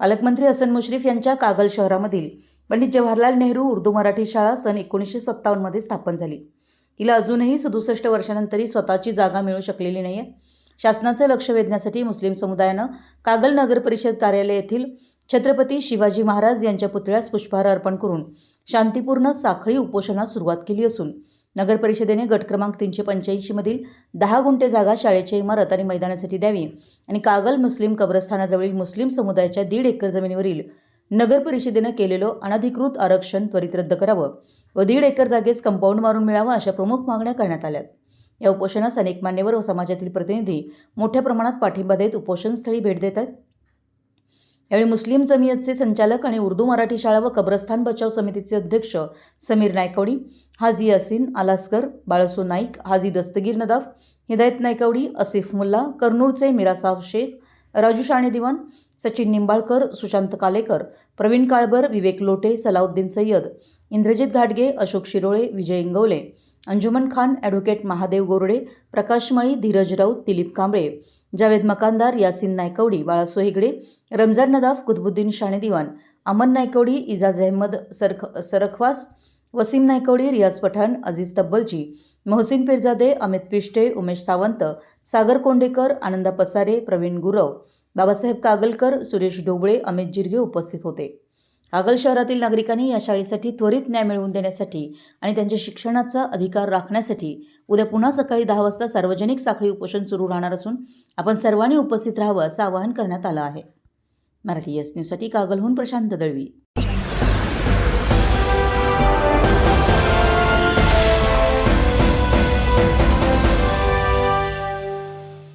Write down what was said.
पालकमंत्री हसन मुश्रीफ यांच्या कागल शहरामधील पंडित जवाहरलाल नेहरू उर्दू मराठी शाळा सन एकोणीसशे सत्तावन्नमध्ये स्थापन झाली. तिला अजूनही सदुसष्ट वर्षानंतरही स्वतःची जागा मिळू शकलेली नाही आहे शासनाचं लक्ष वेधण्यासाठी मुस्लिम समुदायानं कागल नगर परिषद कार्यालय येथील छत्रपती शिवाजी महाराज यांच्या पुतळ्यास पुष्पहार अर्पण करून शांतीपूर्ण साखळी उपोषणास सुरुवात केली असून नगर परिषदेने गट क्रमांक तीनशे पंच्याऐंशीमधील दहा गुंठे जागा शाळेच्या इमारत आणि मैदानासाठी द्यावी. आणि कागल मुस्लिम कब्रस्थानाजवळील मुस्लिम समुदायाच्या दीड एकर जमिनीवरील नगर परिषदेनं केलेलं अनधिकृत आरक्षण त्वरित रद्द करावं व दीड एकर जागेस कंपाऊंड मारून मिळावं अशा प्रमुख मागण्या करण्यात आल्यात. या उपोषणास अनेक मान्यवर व समाजातील प्रतिनिधी मोठ्या प्रमाणात पाठिंबा देत उपोषणस्थळी भेट देतात. यावेळी मुस्लिम जमियतचे संचालक आणि उर्दू मराठी शाळा व कब्रस्थान बचाव समितीचे अध्यक्ष समीर नायकवडी हाजी असिन आलास्कर बाळसो नाईक हाजी दस्तगीर नदाफ हिदायत नायकवडी असिफ मुल्ला कर्नूरचे मिरासाफ शेख राजू शाणे दिवान सचिन निंबाळकर सुशांत कालेकर प्रवीण काळबर विवेक लोटे सलाउद्दीन सय्यद इंद्रजित घाटगे अशोक शिरोळे विजय इंगवले अंजुमन खान ॲडव्होकेट महादेव गोरडे प्रकाश मळी धीरज राऊत दिलीप कांबळे जावेद मकानदार यासिन नायकवडी बाळासो हेगडे रमजान नदाफ कुतबुद्दीन शाणे दिवान अमन नायकवडी इजाज अहमद सरख सरखवास वसीम नायकवडी रियाज पठाण अजीज तब्बलजी मोहसिन पिरजादे अमित पिष्टे उमेश सावंत सागर कोंडेकर आनंदा पसारे प्रवीण गुरव बाबासाहेब कागलकर सुरेश ढोबळे अमित जिरगे उपस्थित होते. कागल शहरातील नागरिकांनी या शाळेसाठी त्वरित न्याय मिळवून देण्यासाठी आणि त्यांच्या शिक्षणाचा अधिकार राखण्यासाठी उद्या पुन्हा सकाळी दहा वाजता सार्वजनिक साखळी उपोषण सुरू राहणार असून आपण सर्वांनी उपस्थित राहावं असं आवाहन करण्यात आलं आहे. मराठी एस न्यूजसाठी कागलहून प्रशांत दळवी.